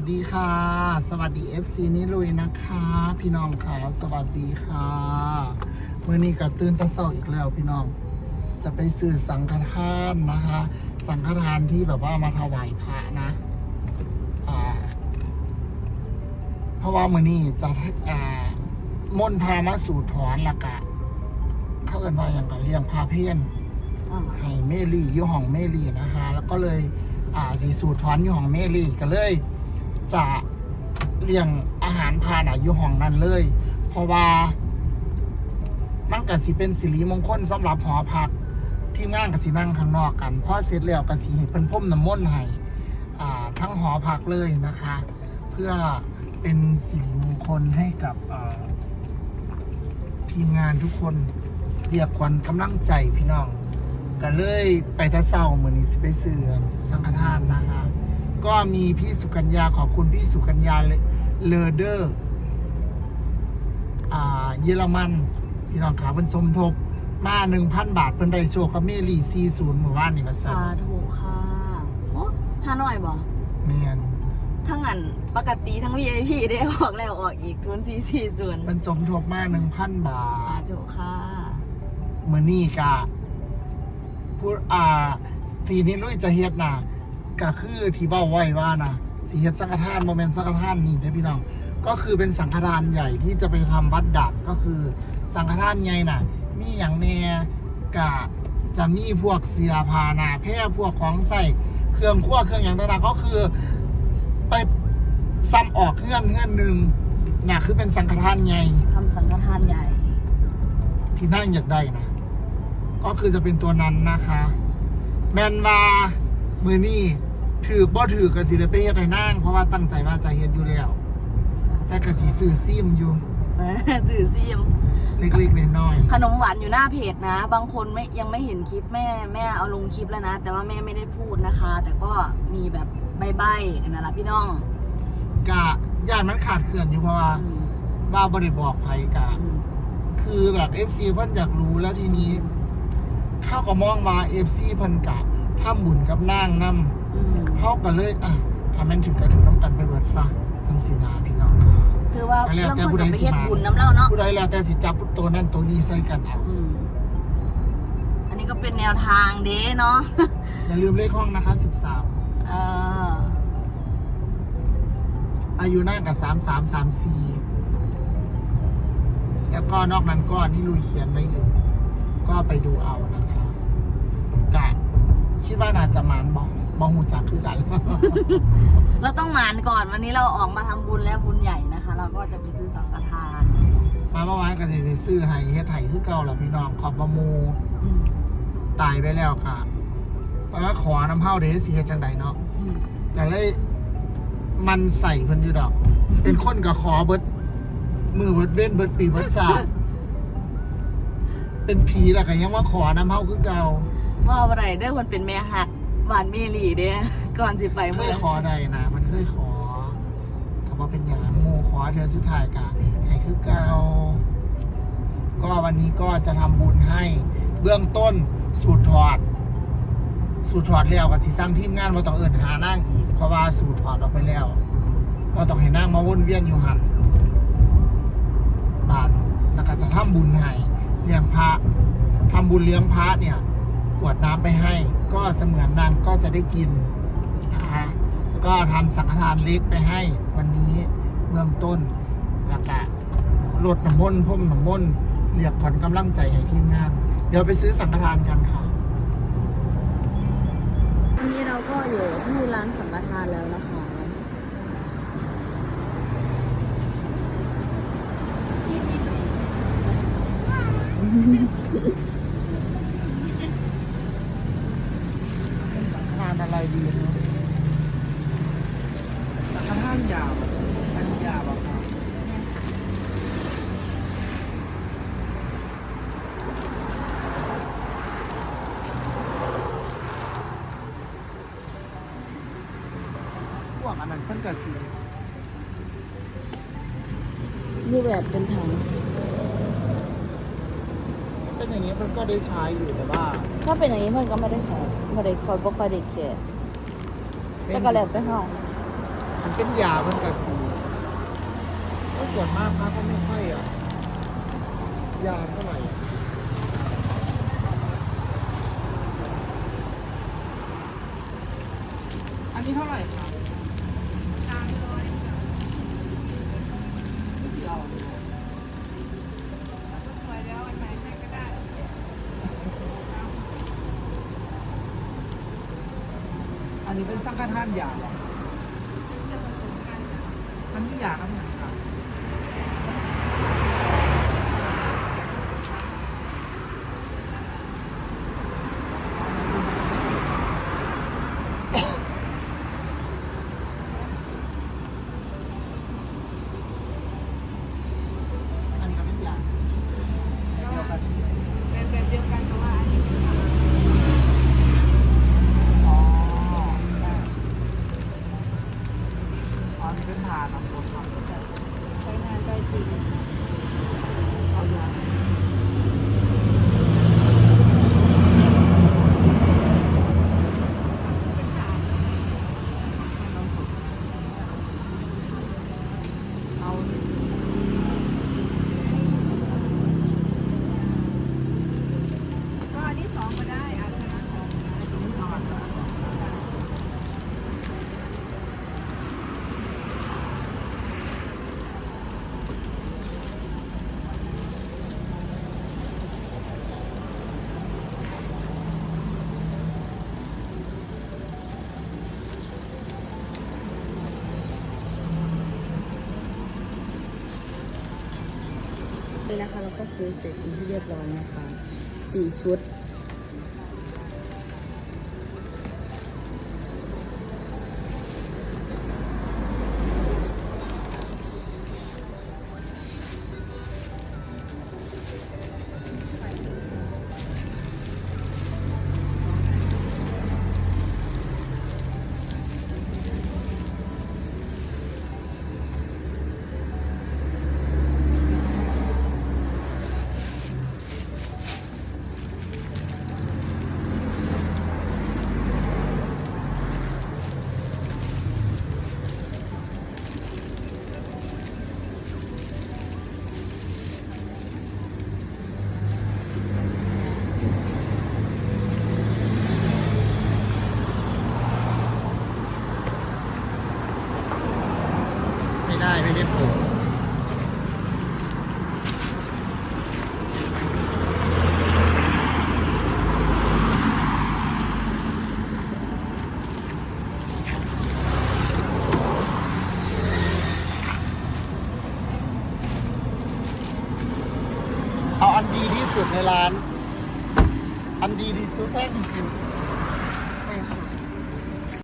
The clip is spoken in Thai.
วัสดีค่ะ สวัสดี FC นิลุยนะคะ พี่น้องค่ะ สวัสดีค่ะเมื่อนี้ก็ตื่นแตะเศร้าอีกแล้วพี่น้อง จะไปซื้อสังฆทานนะคะ สังฆทานที่แบบว่ามาถวายพระนะอ่าเพราะว่ามื่อนี้จะอ่ามนต์พามาสู่ถอนละกะ เขาเอินว่าอย่างกับเลี้ยงพาเพี้ยนอ่าให้เมลี่อยู่ห้องเมลี่นะคะ แล้วก็เลยอ่าสีสูตรถอนอยู่ห้องเมลี่ก็เลย จะเลี้ยงอาหารพาหนะอยู่ห้องนั้นเลย เพราะว่า มันก็สิเป็นสิริมงคลสำหรับหอพัก ทีมงานก็สินั่งข้างนอกกันพอเสร็จแล้วก็สิให้เพิ่นพ่มน้ำมนต์ให้ทั้งหอพักเลยนะคะ เพื่อเป็นสิริมงคลให้กับทีมงานทุกคนเรียกขวัญกำลังใจพี่น้องก็เลยไปแตะเศร้าเหมือนนี้สิไปเสือสังฆทานนะคะ ก็มีพี่สุกัญญาขอบคุณพี่สุกัญญาเลอเดอร์อ่าเยอรมันพี่น้องขาเป็นสมทบมาหนึ่งพันบาทเป็นไดโชคกับเมลี่ซีศูนย์หมู่บ้านนี่ก็สั่สาธุค่ะโอ้ฮานอยบ่เมียนทั้งอันปกติทั้ง VIP ได้ออกแล้วออกอีกทุนสี่สี่จุนเป็นสมทบมาหนึ่งพันบาสาทธุค่ะเมื่อนี่กะพูดอ่าทีนี้ลุยจะเฮ็ดนะ ก็คือที่เบ้าไว้ว่านะสีเฮ็ดสังฆทานโมเมนต์สังฆทานนี่เด้อพี่น้องก็คือเป็นสังฆทานใหญ่ที่จะไปทำวัดดับก็คือสังฆทานใหญ่น่ะ มีอย่างแน่กะจะมีพวกเสียพาหนาแพร่พวกของใส่เครื่องคั่วเครื่องอย่างต่างๆก็คือไปซ้ำออกเงื่อนเงื่อนหนึ่งน่ะคือเป็นสังฆทานใหญ่ ทำสังฆทานใหญ่ ที่นั่งอยากได้นะ ก็คือจะเป็นตัวนั้นนะคะ แมนวามือนี่ ถือบ่ถือกระสีได้ไปเฮ็ดให้นั่งเพราะว่าตั้งใจว่าจะเฮ็ดอยู่แล้ว แต่กระสีซื้อซิมอยู่ เออจื่อซีม เล็กๆน้อยขนมหวานอยู่หน้าเพจนะ บางคนไม่ยังไม่เห็นคลิปแม่แม่เอาลงคลิปแล้วนะ แต่ว่าแม่ไม่ได้พูดนะคะ แต่ก็มีแบบใบๆนั่นแหละพี่น้องๆกะย่านมันขาดเขื่อนอยู่เพราะว่าอืมว่าบริบอกไผกะ อืมคือแบบ FC เพิ่นอยากรู้แล้วทีนี้ เข้าก็มองว่า FC เพิ่นกะทำบุญกับนางนำอืม เฮาก็เลยอะถ้าแม่นถึงก็ถึงน้ำกันไปเบิดซะจังสินะพี่น้องค่ะถือว่าก็แล้วเรื่องแต่คนผู้ใดกับไปสิเฮ็ดมาบุญน้ำเล่าเนาะผู้ใดแล้วแต่สิจับพุทโตนั่นตัวนี้ใส่กันเอาอืมอันนี้ก็เป็นแนวทางเด้เนาะ อย่าลืมเลขห้องนะคะเออ13อายุนั่งกับ3334 แล้วก็นอกนั้นก็นี่ลุยเขียนไว้อยู่ ก็ไปดูเอานะคะกะ คิดว่าน่าจะมานบอกบองหูจักคือกัน เราต้องหมานก่อนวันนี้เราออกมาทำบุญแล้วบุญใหญ่นะคะ เราก็จะไปซื้อสังฆทานมาเมื่อวานก็สิซื้อให้เฮ็ดไห้คือเก่าแหละพี่น้องขอบประมูอืมตายไปแล้วค่ะตอนนั้นขอน้ำเผาเดสิเฮ็ดจังใดเนาะ อืมแต่เลยมันใส่เพิ่นอยู่ดอก เป็นคนกับขอเบิด มือเบิดเว้นเบิดปีเบิดศาสตร์เป็นผีแหละก็ยังว่าขอน้ำเฮาคือเก่า ว่าอะไรเด้อมันเป็นแม่หักหวานเมลีเด้ก่อนสิไปเคเมื่ยอขอใดนะ มันเคยขอคำว่าเป็นอย่างหมูขอเธอสุดท้ายกะให้คือเกาก็วันนี้ก็จะทำบุญให้ เบื้องต้นสูตรถอด สูตรถอดแล้วกับสิสร้างทีมงานว่าต้องเอินหานั่งอีก เพราะว่าสูตรถอดออกไปแล้วว่าต้องให้นั่งมาวนเวียนอยู่หันบาทแล้วก็จะทำบุญให้เลี้ยงพระทำบุญเลี้ยงพระเนี่ย กวดน้ำไปให้ ก็เสมือนนางก็จะได้กินนะคะแล้วก็ทำสังฆทานเล็กไปให้วันนี้เบื้องต้นแล้วก็ลดน้ำมนต์พ่มน้ำมนต์เรียกขวัญกำลังใจให้ทีมงาน เดี๋ยวไปซื้อสังฆทานกันค่ะ วันนี้เราก็อยู่ที่ร้านสังฆทานแล้วนะคะ มันี่รูปแบบเป็นถัง เป็นอย่างนี้มันก็ได้ใช้อยู่แต่ว่าถ้าเป็นอย่างนี้มันก็ไม่ได้ใช้ไม่ได้คอยบ่ค่อยได้แคร์เป็นแต่ก็แล้วแต่ห้องมันเป็นยามันก็เสียก็ส่วนมากพระก็ไม่ค่อยอะยาเท่าไหร่อะอันนี้เท่าไหร่คะ หรือเป็นสังฆทานหยาบมันไม่หยาบนะ ซื้อเสร็จเป็นที่เรียบร้อยนะคะสี่ชุด ไม่ได้ปลเอาอันดีที่สุดในร้าน อันดีที่สุดแพงที่สุด